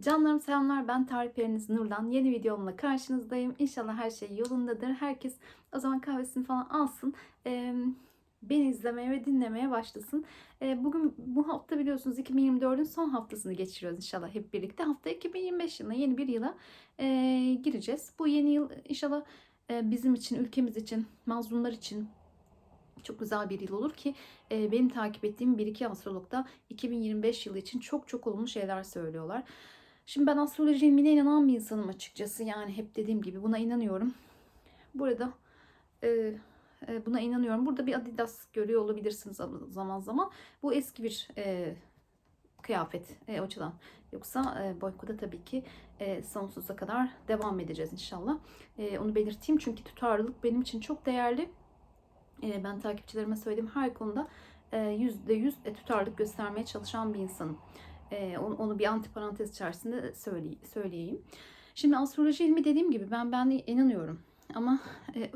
Canlarım selamlar ben tarifleriniz Nurlan. Yeni videomla karşınızdayım. İnşallah her şey yolundadır. Herkes o zaman kahvesini falan alsın. Ee, beni izlemeye ve dinlemeye başlasın. Ee, bugün bu hafta biliyorsunuz 2024'ün son haftasını geçiriyoruz inşallah hep birlikte. Hafta 2025 yılına yeni bir yıla e, gireceğiz. Bu yeni yıl inşallah e, bizim için, ülkemiz için, mazlumlar için, çok güzel bir yıl olur ki e, benim takip ettiğim bir iki astrologda 2025 yılı için çok çok olumlu şeyler söylüyorlar. Şimdi ben astroloji ilmine inanan bir insanım açıkçası. Yani hep dediğim gibi buna inanıyorum. Burada e, e, buna inanıyorum. Burada bir Adidas görüyor olabilirsiniz zaman zaman. Bu eski bir e, kıyafet e, açıdan. Yoksa e, boykoda tabii ki e, sonsuza kadar devam edeceğiz inşallah. E, onu belirteyim çünkü tutarlılık benim için çok değerli. E, ben takipçilerime söylediğim her konuda %100 e, tutarlılık göstermeye çalışan bir insanım. E, onu, onu bir antiparantez içerisinde söyley, söyleyeyim. Şimdi astroloji ilmi dediğim gibi ben ben inanıyorum. Ama e,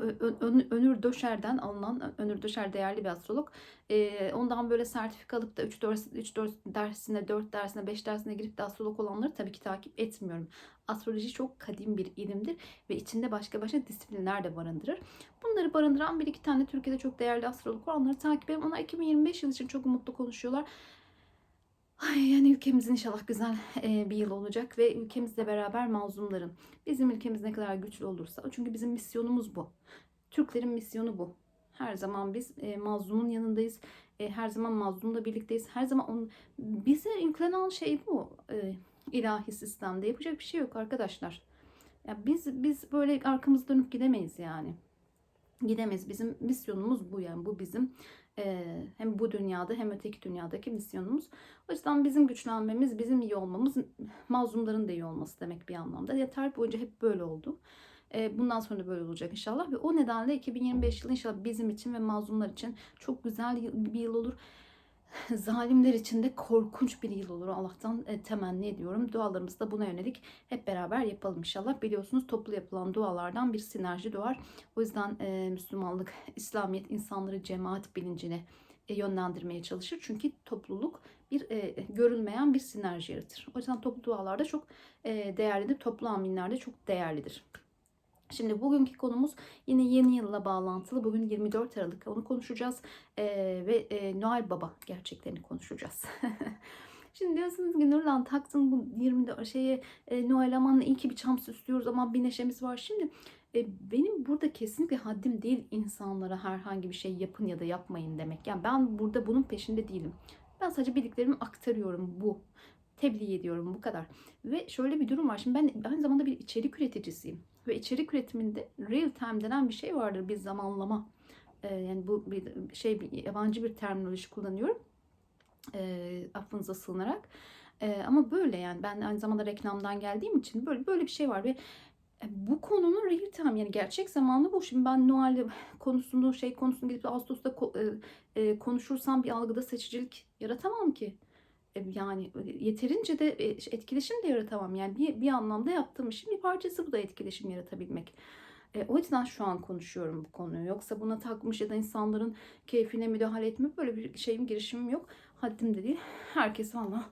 Önür Döşer'den alınan, Önür Döşer değerli bir astrolog. E, ondan böyle sertifika alıp da 3-4 3-4 dersine, 4 dersine, 5 dersine girip de astrolog olanları tabii ki takip etmiyorum. Astroloji çok kadim bir ilimdir ve içinde başka başka disiplinler de barındırır. Bunları barındıran bir iki tane Türkiye'de çok değerli astrolog var. Onları takip ediyorum. Onlar 2025 yıl için çok umutlu konuşuyorlar. Ay, yani ülkemizin inşallah güzel bir yıl olacak ve ülkemizle beraber mazlumların bizim ülkemiz ne kadar güçlü olursa çünkü bizim misyonumuz bu. Türklerin misyonu bu. Her zaman biz e, mazlumun yanındayız. E, her zaman mazlumla birlikteyiz. Her zaman on, bize yüklenen şey bu. E, ilahi sistemde yapacak bir şey yok arkadaşlar. Ya biz biz böyle arkamızı dönüp gidemeyiz yani. Gidemeyiz. Bizim misyonumuz bu yani. Bu bizim hem bu dünyada hem öteki dünyadaki misyonumuz. O yüzden bizim güçlenmemiz, bizim iyi olmamız, mazlumların da iyi olması demek bir anlamda. Ya tarih boyunca hep böyle oldu. Ee, bundan sonra da böyle olacak inşallah. Ve o nedenle 2025 yılı inşallah bizim için ve mazlumlar için çok güzel bir yıl olur. Zalimler için de korkunç bir yıl olur. Allah'tan e, temenni ediyorum. Dualarımızı da buna yönelik hep beraber yapalım inşallah. Biliyorsunuz toplu yapılan dualardan bir sinerji doğar. O yüzden e, Müslümanlık, İslamiyet insanları cemaat bilincine e, yönlendirmeye çalışır. Çünkü topluluk bir e, görülmeyen bir sinerji yaratır. O yüzden toplu dualarda çok e, değerlidir. Toplu aminlerde çok değerlidir. Şimdi bugünkü konumuz yine yeni yılla bağlantılı. Bugün 24 Aralık onu konuşacağız ee, ve e, Noel Baba gerçeklerini konuşacağız. Şimdi diyorsunuz ki Nurlan taktın bu 20 şeye e, Noel aman iyi ki bir çam süslüyoruz ama bir neşemiz var. Şimdi e, benim burada kesinlikle haddim değil insanlara herhangi bir şey yapın ya da yapmayın demek. Yani ben burada bunun peşinde değilim. Ben sadece bildiklerimi aktarıyorum bu. Tebliğ ediyorum bu kadar. Ve şöyle bir durum var. Şimdi ben aynı zamanda bir içerik üreticisiyim ve içerik üretiminde real time denen bir şey vardır. Bir zamanlama. E, yani bu bir şey bir yabancı bir terminoloji kullanıyorum. E, affınıza sığınarak. E, ama böyle yani ben aynı zamanda reklamdan geldiğim için böyle böyle bir şey var ve e, bu konunun real time yani gerçek zamanlı bu. Şimdi ben Noel konusunu şey konusunu gidip Ağustos'ta e, e, konuşursam bir algıda seçicilik yaratamam ki. E, yani yeterince de e, etkileşim de yaratamam. Yani bir, bir anlamda yaptığım işin bir parçası bu da etkileşim yaratabilmek. E, o yüzden şu an konuşuyorum bu konuyu. Yoksa buna takmış ya da insanların keyfine müdahale etme böyle bir şeyim girişimim yok. Haddim de değil. Herkes valla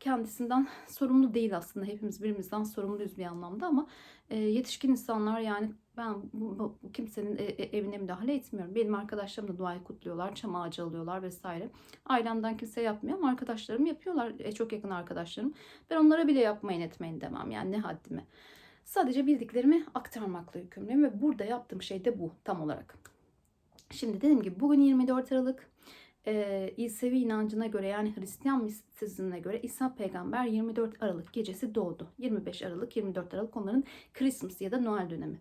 kendisinden sorumlu değil aslında. Hepimiz birimizden sorumluyuz bir anlamda ama e, yetişkin insanlar yani ben bu, bu, kimsenin e, e, evine müdahale etmiyorum. Benim arkadaşlarım da duayı kutluyorlar, çam ağacı alıyorlar vesaire. Ailemden kimse yapmıyor ama arkadaşlarım yapıyorlar. E, çok yakın arkadaşlarım. Ben onlara bile yapmayın etmeyin demem yani ne haddime. Sadece bildiklerimi aktarmakla yükümlüyüm ve burada yaptığım şey de bu tam olarak. Şimdi dediğim gibi bugün 24 Aralık e, İsevi inancına göre yani Hristiyan mistisizmine göre İsa peygamber 24 Aralık gecesi doğdu. 25 Aralık 24 Aralık onların Christmas ya da Noel dönemi.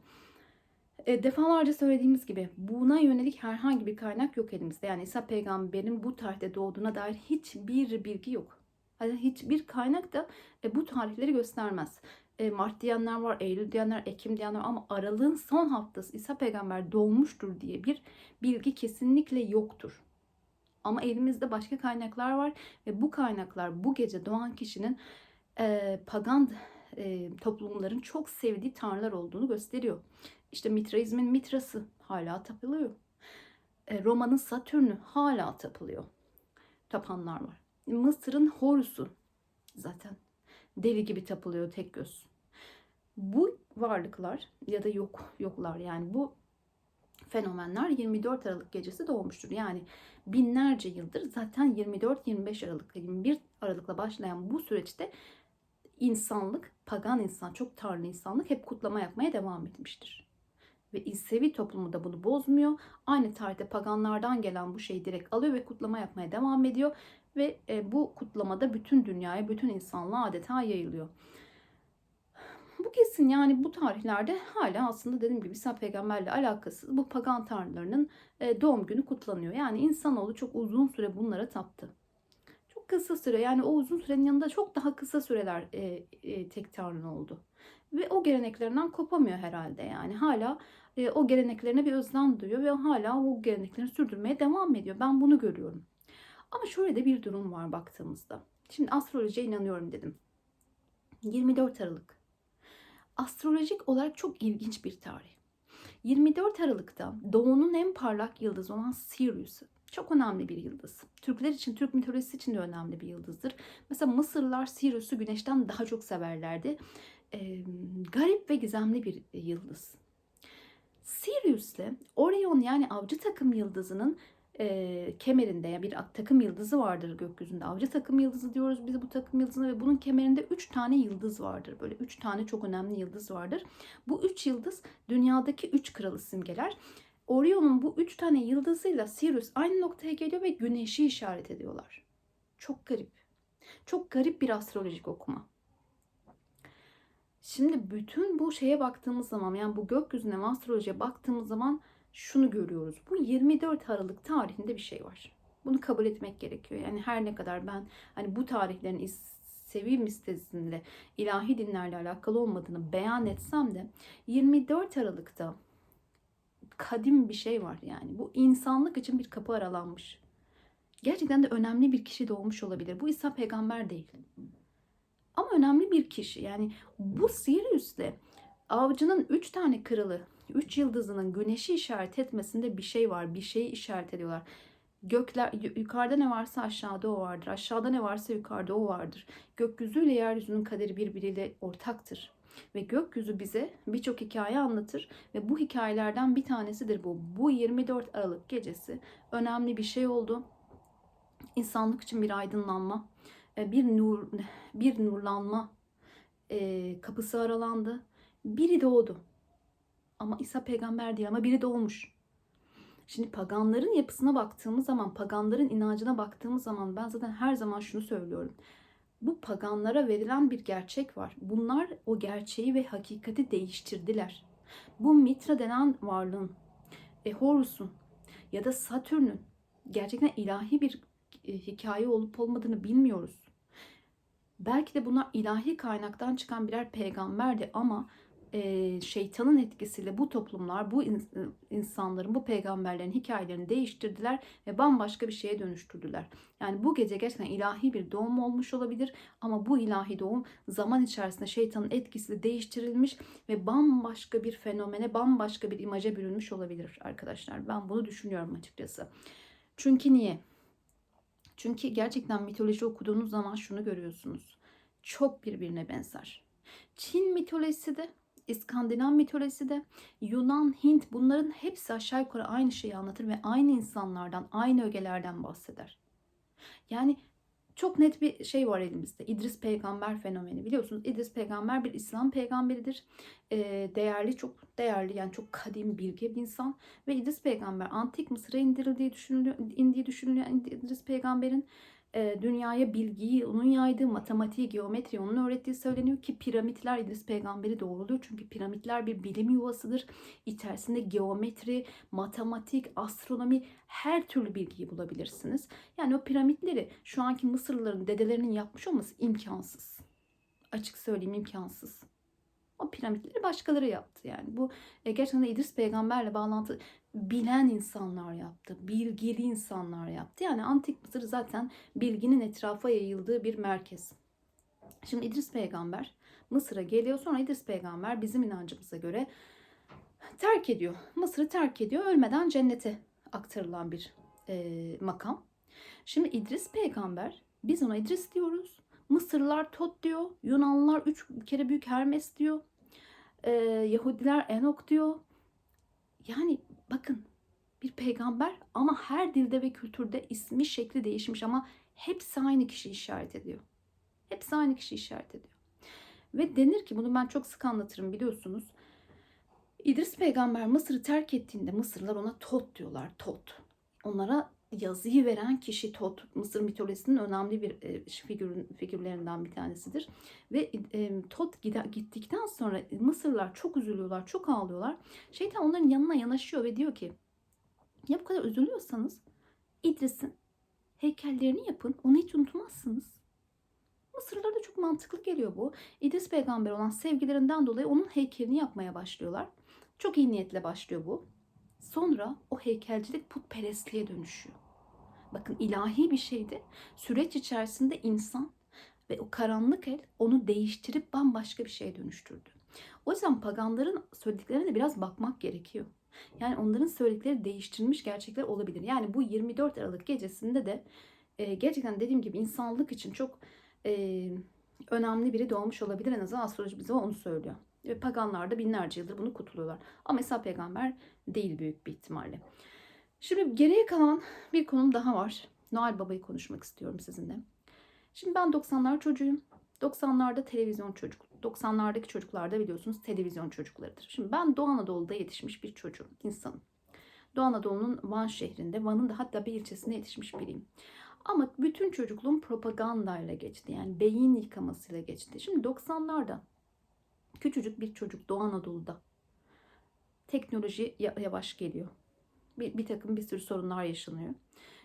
E, defalarca söylediğimiz gibi buna yönelik herhangi bir kaynak yok elimizde. Yani İsa peygamberin bu tarihte doğduğuna dair hiçbir bilgi yok. Yani hiçbir kaynak da e, bu tarihleri göstermez. E, Mart diyenler var, Eylül diyenler, Ekim diyenler ama aralığın son haftası İsa peygamber doğmuştur diye bir bilgi kesinlikle yoktur. Ama elimizde başka kaynaklar var ve bu kaynaklar bu gece doğan kişinin e, pagan e, toplumların çok sevdiği tanrılar olduğunu gösteriyor. İşte Mitraizmin Mitrası hala tapılıyor. E, Roma'nın Satürn'ü hala tapılıyor. Tapanlar var. Mısır'ın Horus'u zaten Deli gibi tapılıyor tek göz. Bu varlıklar ya da yok yoklar yani bu fenomenler 24 Aralık gecesi doğmuştur. Yani binlerce yıldır zaten 24-25 Aralık 21 Aralık'la başlayan bu süreçte insanlık, pagan insan, çok tanrı insanlık hep kutlama yapmaya devam etmiştir. Ve İsevi toplumu da bunu bozmuyor. Aynı tarihte paganlardan gelen bu şeyi direkt alıyor ve kutlama yapmaya devam ediyor. Ve e, bu kutlamada bütün dünyaya, bütün insanlığa adeta yayılıyor. Bu kesin yani bu tarihlerde hala aslında dediğim gibi İsa peygamberle alakasız bu pagan tanrılarının e, doğum günü kutlanıyor. Yani insanoğlu çok uzun süre bunlara taptı. Kısa süre yani o uzun sürenin yanında çok daha kısa süreler e, e, tek tanrı oldu. Ve o geleneklerinden kopamıyor herhalde yani hala e, o geleneklerine bir özlem duyuyor ve hala o geleneklerini sürdürmeye devam ediyor. Ben bunu görüyorum. Ama şöyle de bir durum var baktığımızda. Şimdi astrolojiye inanıyorum dedim. 24 Aralık. Astrolojik olarak çok ilginç bir tarih. 24 Aralık'ta doğunun en parlak yıldızı olan Sirius çok önemli bir yıldız. Türkler için, Türk mitolojisi için de önemli bir yıldızdır. Mesela Mısırlılar Sirius'u güneşten daha çok severlerdi. Ee, garip ve gizemli bir yıldız. Sirius ile Orion yani avcı takım yıldızının e, kemerinde ya bir takım yıldızı vardır gökyüzünde. Avcı takım yıldızı diyoruz biz bu takım yıldızına ve bunun kemerinde 3 tane yıldız vardır. Böyle 3 tane çok önemli yıldız vardır. Bu 3 yıldız dünyadaki 3 kralı simgeler. Orion'un bu 3 tane yıldızıyla Sirius aynı noktaya geliyor ve güneşi işaret ediyorlar. Çok garip. Çok garip bir astrolojik okuma. Şimdi bütün bu şeye baktığımız zaman yani bu gökyüzüne ve astrolojiye baktığımız zaman şunu görüyoruz. Bu 24 Aralık tarihinde bir şey var. Bunu kabul etmek gerekiyor. Yani her ne kadar ben hani bu tarihlerin sevi mistezinde ilahi dinlerle alakalı olmadığını beyan etsem de 24 Aralık'ta kadim bir şey var yani. Bu insanlık için bir kapı aralanmış. Gerçekten de önemli bir kişi doğmuş olabilir. Bu İsa peygamber değil. Ama önemli bir kişi. Yani bu Sirius'le avcının üç tane kralı, üç yıldızının güneşi işaret etmesinde bir şey var. Bir şeyi işaret ediyorlar. Gökler yukarıda ne varsa aşağıda o vardır. Aşağıda ne varsa yukarıda o vardır. Gökyüzüyle yeryüzünün kaderi birbiriyle ortaktır. Ve gökyüzü bize birçok hikaye anlatır ve bu hikayelerden bir tanesidir bu. Bu 24 Aralık gecesi önemli bir şey oldu. İnsanlık için bir aydınlanma, e, bir nur, bir nurlanma e, kapısı aralandı. Biri doğdu. Ama İsa peygamber değil ama biri doğmuş. Şimdi paganların yapısına baktığımız zaman, paganların inancına baktığımız zaman ben zaten her zaman şunu söylüyorum. Bu paganlara verilen bir gerçek var. Bunlar o gerçeği ve hakikati değiştirdiler. Bu Mitra denen varlığın, e, Horus'un ya da Satürn'ün gerçekten ilahi bir e, hikaye olup olmadığını bilmiyoruz. Belki de bunlar ilahi kaynaktan çıkan birer peygamberdi ama şeytanın etkisiyle bu toplumlar, bu insanların, bu peygamberlerin hikayelerini değiştirdiler ve bambaşka bir şeye dönüştürdüler. Yani bu gece gerçekten ilahi bir doğum olmuş olabilir ama bu ilahi doğum zaman içerisinde şeytanın etkisiyle değiştirilmiş ve bambaşka bir fenomene, bambaşka bir imaja bürünmüş olabilir arkadaşlar. Ben bunu düşünüyorum açıkçası. Çünkü niye? Çünkü gerçekten mitoloji okuduğunuz zaman şunu görüyorsunuz. Çok birbirine benzer. Çin mitolojisi de İskandinav mitolojisi de Yunan, Hint bunların hepsi aşağı yukarı aynı şeyi anlatır ve aynı insanlardan, aynı ögelerden bahseder. Yani çok net bir şey var elimizde. İdris peygamber fenomeni. Biliyorsunuz İdris peygamber bir İslam peygamberidir. E, değerli, çok değerli yani çok kadim, bilge bir insan. Ve İdris peygamber antik Mısır'a indirildiği düşünülüyor, indiği düşünülüyor İdris peygamberin e, dünyaya bilgiyi onun yaydığı, matematiği, geometri onun öğrettiği söyleniyor ki piramitler İdris peygamberi doğruluyor. Çünkü piramitler bir bilim yuvasıdır. İçerisinde geometri, matematik, astronomi her türlü bilgiyi bulabilirsiniz. Yani o piramitleri şu anki Mısırlıların dedelerinin yapmış olması imkansız. Açık söyleyeyim imkansız. O piramitleri başkaları yaptı yani. Bu e, gerçekten de İdris peygamberle bağlantı bilen insanlar yaptı. Bilgili insanlar yaptı. Yani antik Mısır zaten bilginin etrafa yayıldığı bir merkez. Şimdi İdris peygamber Mısır'a geliyor. Sonra İdris peygamber bizim inancımıza göre terk ediyor. Mısır'ı terk ediyor. Ölmeden cennete aktarılan bir e, makam. Şimdi İdris peygamber biz ona İdris diyoruz. Mısırlılar Tot diyor. Yunanlılar üç kere büyük Hermes diyor. Ee, Yahudiler Enok diyor. Yani bakın bir peygamber ama her dilde ve kültürde ismi şekli değişmiş ama hepsi aynı kişi işaret ediyor. Hepsi aynı kişi işaret ediyor. Ve denir ki bunu ben çok sık anlatırım biliyorsunuz. İdris peygamber Mısır'ı terk ettiğinde Mısırlılar ona Tot diyorlar. Tot. Onlara yazıyı veren kişi Tot. Mısır mitolojisinin önemli bir e, figür, figürlerinden bir tanesidir. Ve e, Tot gittikten sonra Mısırlılar çok üzülüyorlar, çok ağlıyorlar. Şeytan onların yanına yanaşıyor ve diyor ki ya bu kadar üzülüyorsanız İdris'in heykellerini yapın. Onu hiç unutmazsınız. Mısırlılara da çok mantıklı geliyor bu. İdris peygamber olan sevgilerinden dolayı onun heykelini yapmaya başlıyorlar. Çok iyi niyetle başlıyor bu. Sonra o heykelcilik putperestliğe dönüşüyor. Bakın ilahi bir şeydi. Süreç içerisinde insan ve o karanlık el onu değiştirip bambaşka bir şeye dönüştürdü. O yüzden paganların söylediklerine de biraz bakmak gerekiyor. Yani onların söyledikleri değiştirilmiş gerçekler olabilir. Yani bu 24 Aralık gecesinde de e, gerçekten dediğim gibi insanlık için çok e, önemli biri doğmuş olabilir. En azından astroloji bize onu söylüyor. Ve paganlar da binlerce yıldır bunu kutluyorlar. Ama mesela peygamber değil büyük bir ihtimalle. Şimdi geriye kalan bir konum daha var. Noel Baba'yı konuşmak istiyorum sizinle. Şimdi ben 90'lar çocuğuyum. 90'larda televizyon çocuk. 90'lardaki çocuklar da biliyorsunuz televizyon çocuklarıdır. Şimdi ben Doğu Anadolu'da yetişmiş bir çocuğum, insanım. Doğu Anadolu'nun Van şehrinde, Van'ın da hatta bir ilçesinde yetişmiş biriyim. Ama bütün çocukluğum propagandayla geçti. Yani beyin yıkamasıyla geçti. Şimdi 90'larda küçücük bir çocuk Doğu Anadolu'da teknoloji yavaş geliyor. Bir, bir takım bir sürü sorunlar yaşanıyor.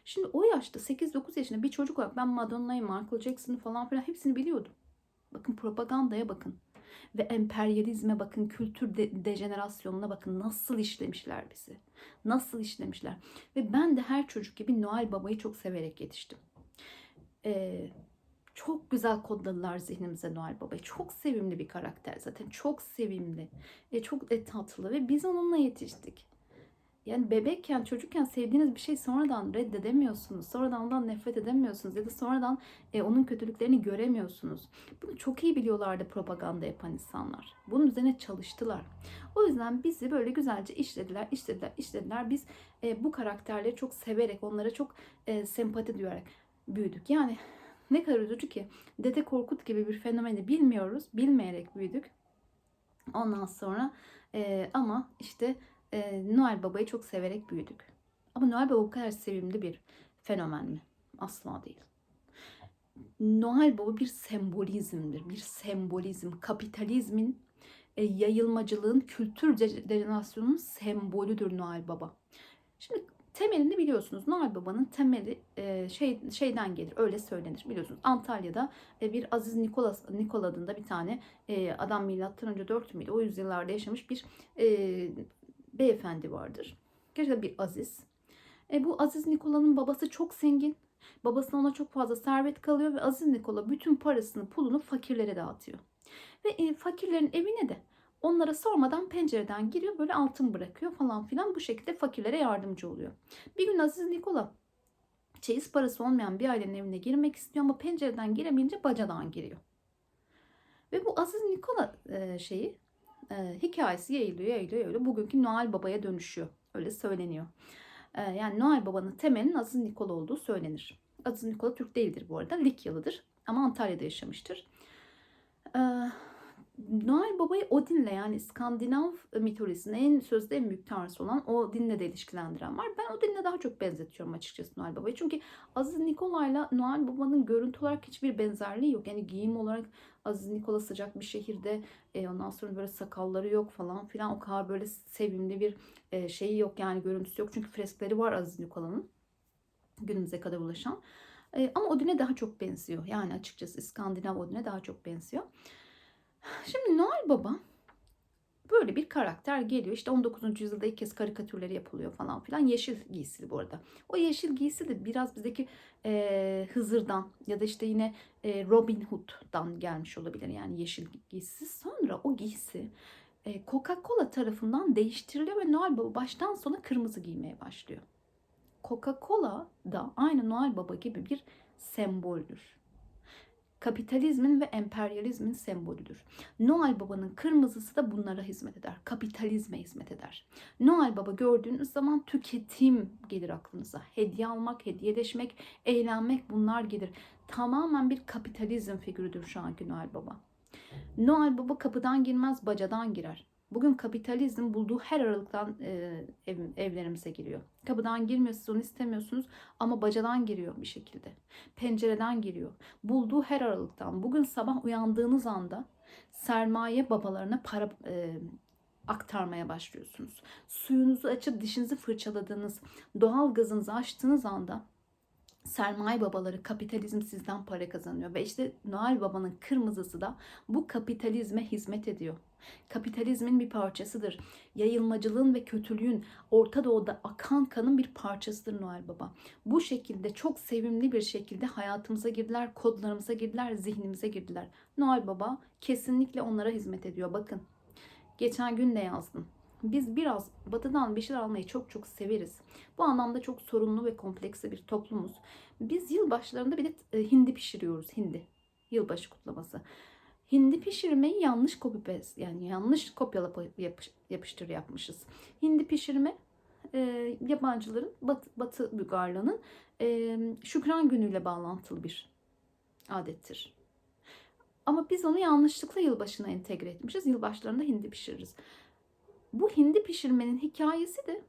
Şimdi o yaşta 8-9 yaşında bir çocuk olarak ben Madonna'yı, Michael Jackson'ı falan filan hepsini biliyordum. Bakın propagandaya bakın. Ve emperyalizme bakın, kültür de- dejenerasyonuna bakın nasıl işlemişler bizi. Nasıl işlemişler. Ve ben de her çocuk gibi Noel Baba'yı çok severek yetiştim. Ee, çok güzel kodladılar zihnimize Noel Baba'yı. Çok sevimli bir karakter zaten. Çok sevimli. E, çok tatlı ve biz onunla yetiştik. Yani bebekken, çocukken sevdiğiniz bir şey sonradan reddedemiyorsunuz. Sonradan ondan nefret edemiyorsunuz. Ya da sonradan e, onun kötülüklerini göremiyorsunuz. Bunu çok iyi biliyorlardı propaganda yapan insanlar. Bunun üzerine çalıştılar. O yüzden bizi böyle güzelce işlediler, işlediler, işlediler. Biz e, bu karakterleri çok severek, onlara çok e, sempati duyarak büyüdük. Yani ne kadar üzücü ki Dede Korkut gibi bir fenomeni bilmiyoruz, bilmeyerek büyüdük. Ondan sonra e, ama işte e, Noel Baba'yı çok severek büyüdük. Ama Noel Baba bu kadar sevimli bir fenomen mi? Asla değil. Noel Baba bir sembolizmdir. Bir sembolizm. Kapitalizmin e, yayılmacılığın, kültür dejenerasyonunun sembolüdür Noel Baba. Şimdi temelini biliyorsunuz. Noel Baba'nın temeli e, şey şeyden gelir. Öyle söylenir. Biliyorsunuz Antalya'da e, bir Aziz Nikolas Nikol adında bir tane e, adam milattan önce 4 müydü? O yüzyıllarda yaşamış bir e, beyefendi vardır. Gerçekten bir Aziz. E, bu Aziz Nikola'nın babası çok zengin. Babasına ona çok fazla servet kalıyor ve Aziz Nikola bütün parasını, pulunu fakirlere dağıtıyor. Ve e, fakirlerin evine de onlara sormadan pencereden giriyor böyle altın bırakıyor falan filan bu şekilde fakirlere yardımcı oluyor. Bir gün Aziz Nikola çeyiz parası olmayan bir ailenin evine girmek istiyor ama pencereden giremeyince bacadan giriyor. Ve bu Aziz Nikola e, şeyi e, hikayesi yayılıyor, yayılıyor, yayılıyor. Bugünkü Noel Baba'ya dönüşüyor. Öyle söyleniyor. E, yani Noel Baba'nın temelinin Aziz Nikola olduğu söylenir. Aziz Nikola Türk değildir bu arada. Likyalıdır. Ama Antalya'da yaşamıştır. E, Noel Baba'yı Odin'le yani İskandinav mitolojisinin en sözde en büyük tanrısı olan Odin'le de ilişkilendiren var. Ben Odin'le daha çok benzetiyorum açıkçası Noel Baba'yı. Çünkü Aziz Nikola'yla Noel Baba'nın görüntü olarak hiçbir benzerliği yok. Yani giyim olarak Aziz Nikola sıcak bir şehirde e, ondan sonra böyle sakalları yok falan filan o kadar böyle sevimli bir e, şeyi yok yani görüntüsü yok. Çünkü freskleri var Aziz Nikola'nın günümüze kadar ulaşan. E, ama Odin'e daha çok benziyor. Yani açıkçası İskandinav Odin'e daha çok benziyor. Şimdi Noel Baba böyle bir karakter geliyor. İşte 19. yüzyılda ilk kez karikatürleri yapılıyor falan filan. Yeşil giysili bu arada. O yeşil giysi de biraz bizdeki e, Hızır'dan ya da işte yine e, Robin Hood'dan gelmiş olabilir. Yani yeşil giysi. Sonra o giysi e, Coca-Cola tarafından değiştiriliyor ve Noel Baba baştan sona kırmızı giymeye başlıyor. Coca-Cola da aynı Noel Baba gibi bir semboldür. Kapitalizmin ve emperyalizmin sembolüdür. Noel Baba'nın kırmızısı da bunlara hizmet eder. Kapitalizme hizmet eder. Noel Baba gördüğünüz zaman tüketim gelir aklınıza. Hediye almak, hediyeleşmek, eğlenmek bunlar gelir. Tamamen bir kapitalizm figürüdür şu anki Noel Baba. Noel Baba kapıdan girmez, bacadan girer. Bugün kapitalizm bulduğu her aralıktan e, ev, evlerimize giriyor. Kapıdan girmiyor, siz onu istemiyorsunuz ama bacadan giriyor bir şekilde. Pencereden giriyor. Bulduğu her aralıktan. Bugün sabah uyandığınız anda sermaye babalarına para e, aktarmaya başlıyorsunuz. Suyunuzu açıp dişinizi fırçaladığınız, doğal gazınızı açtığınız anda sermaye babaları kapitalizm sizden para kazanıyor ve işte Noel Baba'nın kırmızısı da bu kapitalizme hizmet ediyor. Kapitalizmin bir parçasıdır. Yayılmacılığın ve kötülüğün Orta Doğu'da akan kanın bir parçasıdır Noel Baba. Bu şekilde çok sevimli bir şekilde hayatımıza girdiler, kodlarımıza girdiler, zihnimize girdiler. Noel Baba kesinlikle onlara hizmet ediyor. Bakın geçen gün de yazdım. Biz biraz batıdan bir şeyler almayı çok çok severiz. Bu anlamda çok sorunlu ve kompleksli bir toplumuz. Biz yılbaşlarında bir de e, hindi pişiriyoruz. Hindi. Yılbaşı kutlaması. Hindi pişirmeyi yanlış paste yani yanlış kopyala yapış, yapıştır yapmışız. Hindi pişirme e, yabancıların Batı, batı uygarlığının e, şükran günüyle bağlantılı bir adettir. Ama biz onu yanlışlıkla yılbaşına entegre etmişiz. Yılbaşlarında hindi pişiririz. Bu hindi pişirmenin hikayesi de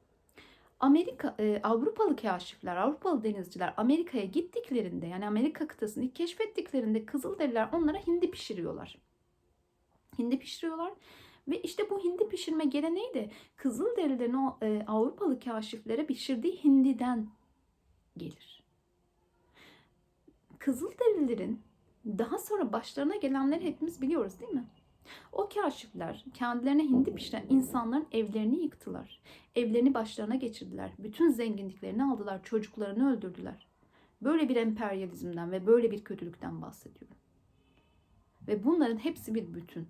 Amerika e, Avrupalı kaşifler, Avrupalı denizciler Amerika'ya gittiklerinde yani Amerika kıtasını ilk keşfettiklerinde Kızılderililer onlara hindi pişiriyorlar. Hindi pişiriyorlar ve işte bu hindi pişirme geleneği de Kızılderililerin o e, Avrupalı kaşiflere pişirdiği hindiden gelir. Kızılderililerin daha sonra başlarına gelenleri hepimiz biliyoruz değil mi? O kaşifler kendilerine hindi pişiren insanların evlerini yıktılar. Evlerini başlarına geçirdiler. Bütün zenginliklerini aldılar. Çocuklarını öldürdüler. Böyle bir emperyalizmden ve böyle bir kötülükten bahsediyorum. Ve bunların hepsi bir bütün.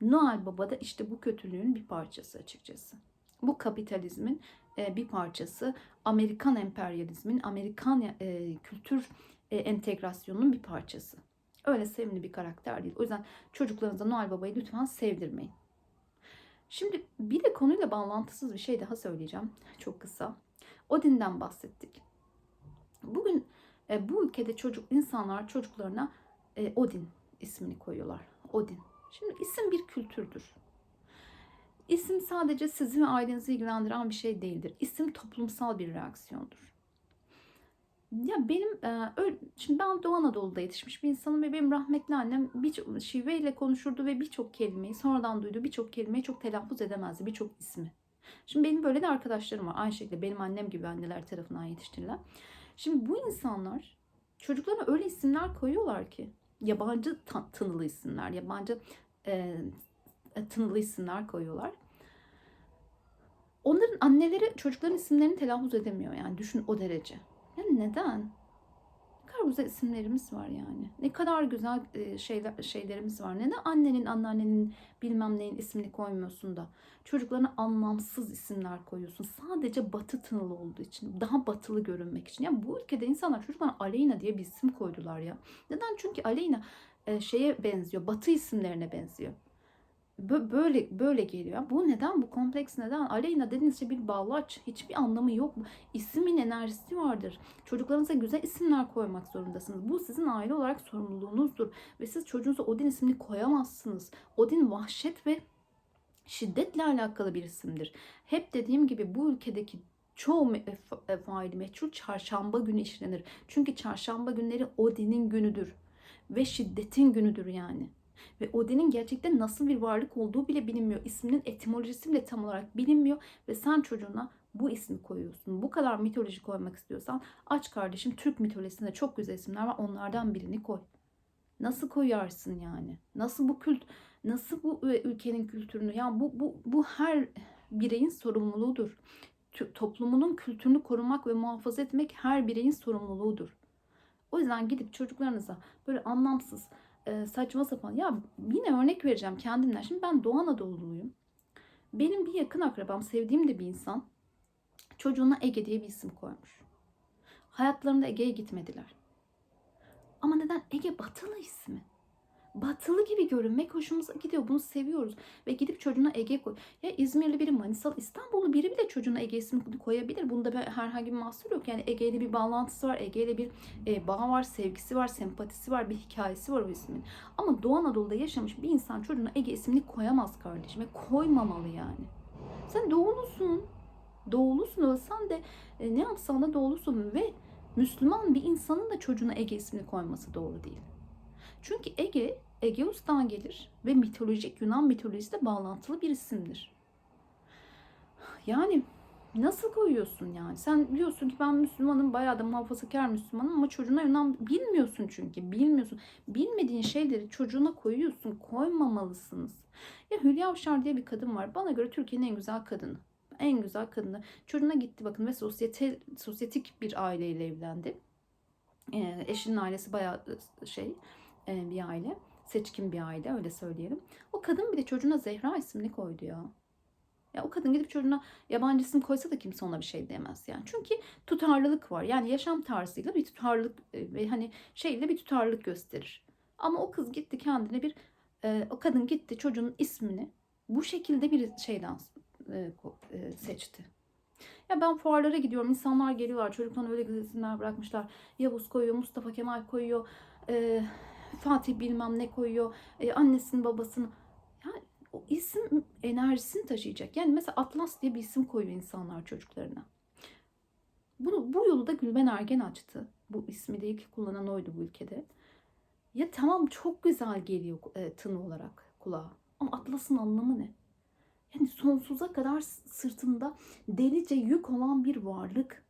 Noel Baba da işte bu kötülüğün bir parçası açıkçası. Bu kapitalizmin e, bir parçası. Amerikan emperyalizmin, Amerikan e, kültür e, entegrasyonunun bir parçası. Öyle sevimli bir karakter değil. O yüzden çocuklarınıza Noel Baba'yı lütfen sevdirmeyin. Şimdi bir de konuyla bağlantısız bir şey daha söyleyeceğim. Çok kısa. Odin'den bahsettik. Bugün e, bu ülkede çocuk insanlar çocuklarına e, Odin ismini koyuyorlar. Odin. Şimdi isim bir kültürdür. İsim sadece sizi ve ailenizi ilgilendiren bir şey değildir. İsim toplumsal bir reaksiyondur. Ya benim e, şimdi ben Doğu Anadolu'da yetişmiş bir insanım ve benim rahmetli annem birçok şiveyle konuşurdu ve birçok kelimeyi sonradan duydu birçok kelimeyi çok telaffuz edemezdi birçok ismi. Şimdi benim böyle de arkadaşlarım var aynı şekilde benim annem gibi anneler tarafından yetiştirilen. Şimdi bu insanlar çocuklarına öyle isimler koyuyorlar ki yabancı tınılı isimler, yabancı e, tınılı isimler koyuyorlar. Onların anneleri çocukların isimlerini telaffuz edemiyor yani düşün o derece. Ya neden? Ne kadar güzel isimlerimiz var yani. Ne kadar güzel e, şeyler şeylerimiz var. Neden annenin, anneannenin bilmem neyin ismini koymuyorsun da çocuklarına anlamsız isimler koyuyorsun. Sadece batı tınılı olduğu için, daha batılı görünmek için. Ya bu ülkede insanlar çocuklarına Aleyna diye bir isim koydular ya. Neden? Çünkü Aleyna e, şeye benziyor, batı isimlerine benziyor böyle böyle geliyor. Bu neden? Bu kompleks neden? Aleyna dediğiniz şey bir bağlaç. Hiçbir anlamı yok. İsmin enerjisi vardır. Çocuklarınıza güzel isimler koymak zorundasınız. Bu sizin aile olarak sorumluluğunuzdur. Ve siz çocuğunuza Odin ismini koyamazsınız. Odin vahşet ve şiddetle alakalı bir isimdir. Hep dediğim gibi bu ülkedeki çoğu e, faili meçhul çarşamba günü işlenir. Çünkü çarşamba günleri Odin'in günüdür. Ve şiddetin günüdür yani. Ve Odin'in gerçekten nasıl bir varlık olduğu bile bilinmiyor. İsminin etimolojisi bile tam olarak bilinmiyor. Ve sen çocuğuna bu ismi koyuyorsun. Bu kadar mitoloji koymak istiyorsan aç kardeşim Türk mitolojisinde çok güzel isimler var. Onlardan birini koy. Nasıl koyarsın yani? Nasıl bu kült nasıl bu ülkenin kültürünü ya bu bu bu her bireyin sorumluluğudur. Toplumunun kültürünü korumak ve muhafaza etmek her bireyin sorumluluğudur. O yüzden gidip çocuklarınıza böyle anlamsız e, saçma sapan. Ya yine örnek vereceğim kendimden. Şimdi ben Doğu Anadolu'luyum. Benim bir yakın akrabam, sevdiğim de bir insan çocuğuna Ege diye bir isim koymuş. Hayatlarında Ege'ye gitmediler. Ama neden? Ege batılı ismi. Batılı gibi görünmek hoşumuza gidiyor. Bunu seviyoruz. Ve gidip çocuğuna Ege koy. Ya İzmirli biri, Manisalı, İstanbullu biri bile çocuğuna Ege ismini koyabilir. Bunda herhangi bir mahsur yok. Yani Ege ile bir bağlantısı var. Ege ile bir e, bağ var, sevgisi var, sempatisi var, bir hikayesi var o ismin. Ama Doğu Anadolu'da yaşamış bir insan çocuğuna Ege ismini koyamaz kardeşim. Ve koymamalı yani. Sen doğulusun. Doğulusun ölsen de e, ne yapsan da doğulusun ve Müslüman bir insanın da çocuğuna Ege ismini koyması doğru değil. Çünkü Ege, Egeus'tan gelir ve mitolojik Yunan mitolojisiyle bağlantılı bir isimdir. Yani nasıl koyuyorsun yani? Sen diyorsun ki ben Müslümanım, bayağı da muhafazakar Müslümanım ama çocuğuna Yunan bilmiyorsun çünkü. Bilmiyorsun. Bilmediğin şeyleri çocuğuna koyuyorsun. Koymamalısınız. Ya Hülya Avşar diye bir kadın var. Bana göre Türkiye'nin en güzel kadını. En güzel kadını. Çocuğuna gitti bakın ve sosyete, sosyetik bir aileyle evlendi. Ee, eşinin ailesi bayağı şey e, bir aile. Seçkin bir aile öyle söyleyelim. O kadın bir de çocuğuna Zehra ismini koydu ya. Ya o kadın gidip çocuğuna yabancı isim koysa da kimse ona bir şey diyemez yani. Çünkü tutarlılık var. Yani yaşam tarzıyla bir tutarlılık e, ve hani şeyle bir tutarlılık gösterir. Ama o kız gitti kendine bir e, o kadın gitti çocuğun ismini bu şekilde bir şeyden e, e, seçti. Ya ben fuarlara gidiyorum. insanlar geliyorlar. Çocuklarına öyle isimler bırakmışlar. Yavuz koyuyor, Mustafa Kemal koyuyor. e, Fatih bilmem ne koyuyor. E, annesinin babasını. Yani o isim enerjisini taşıyacak. Yani mesela Atlas diye bir isim koyuyor insanlar çocuklarına. Bunu, bu yolu da Gülben Ergen açtı. Bu ismi de ilk kullanan oydu bu ülkede. Ya tamam çok güzel geliyor e, tını olarak kulağa. Ama Atlas'ın anlamı ne? Yani sonsuza kadar sırtında delice yük olan bir varlık.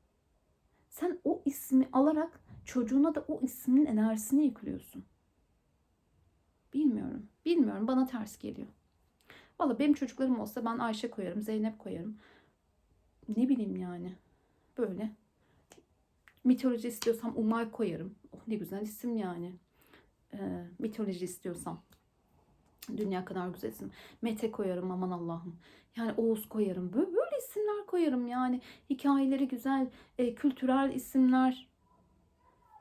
Sen o ismi alarak çocuğuna da o ismin enerjisini yüklüyorsun. Bilmiyorum. Bilmiyorum. Bana ters geliyor. Valla benim çocuklarım olsa ben Ayşe koyarım, Zeynep koyarım. Ne bileyim yani. Böyle. Mitoloji istiyorsam Umay koyarım. Oh ne güzel isim yani. Ee, mitoloji istiyorsam. Dünya kadar güzel isim. Mete koyarım aman Allah'ım. Yani Oğuz koyarım. Böyle, böyle isimler koyarım yani. Hikayeleri güzel, e, kültürel isimler,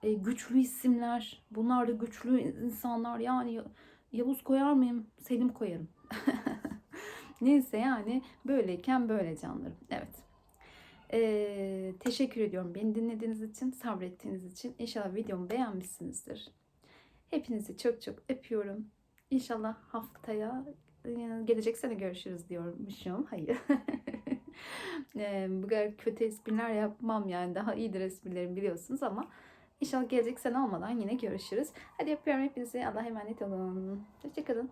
e, güçlü isimler. Bunlar da güçlü insanlar. Yani Ya- Yavuz koyar mıyım? Selim koyarım. Neyse yani böyleyken böyle canlarım. Evet. Ee, teşekkür ediyorum beni dinlediğiniz için, sabrettiğiniz için. İnşallah videomu beğenmişsinizdir. Hepinizi çok çok öpüyorum. İnşallah haftaya e, gelecek sene görüşürüz diyormuşum. Hayır. Ee, bu kadar kötü espriler yapmam yani. Daha iyidir esprilerim biliyorsunuz ama inşallah gelecek sene olmadan yine görüşürüz. Hadi öpüyorum hepinizi. Allah'a emanet olun. Hoşçakalın.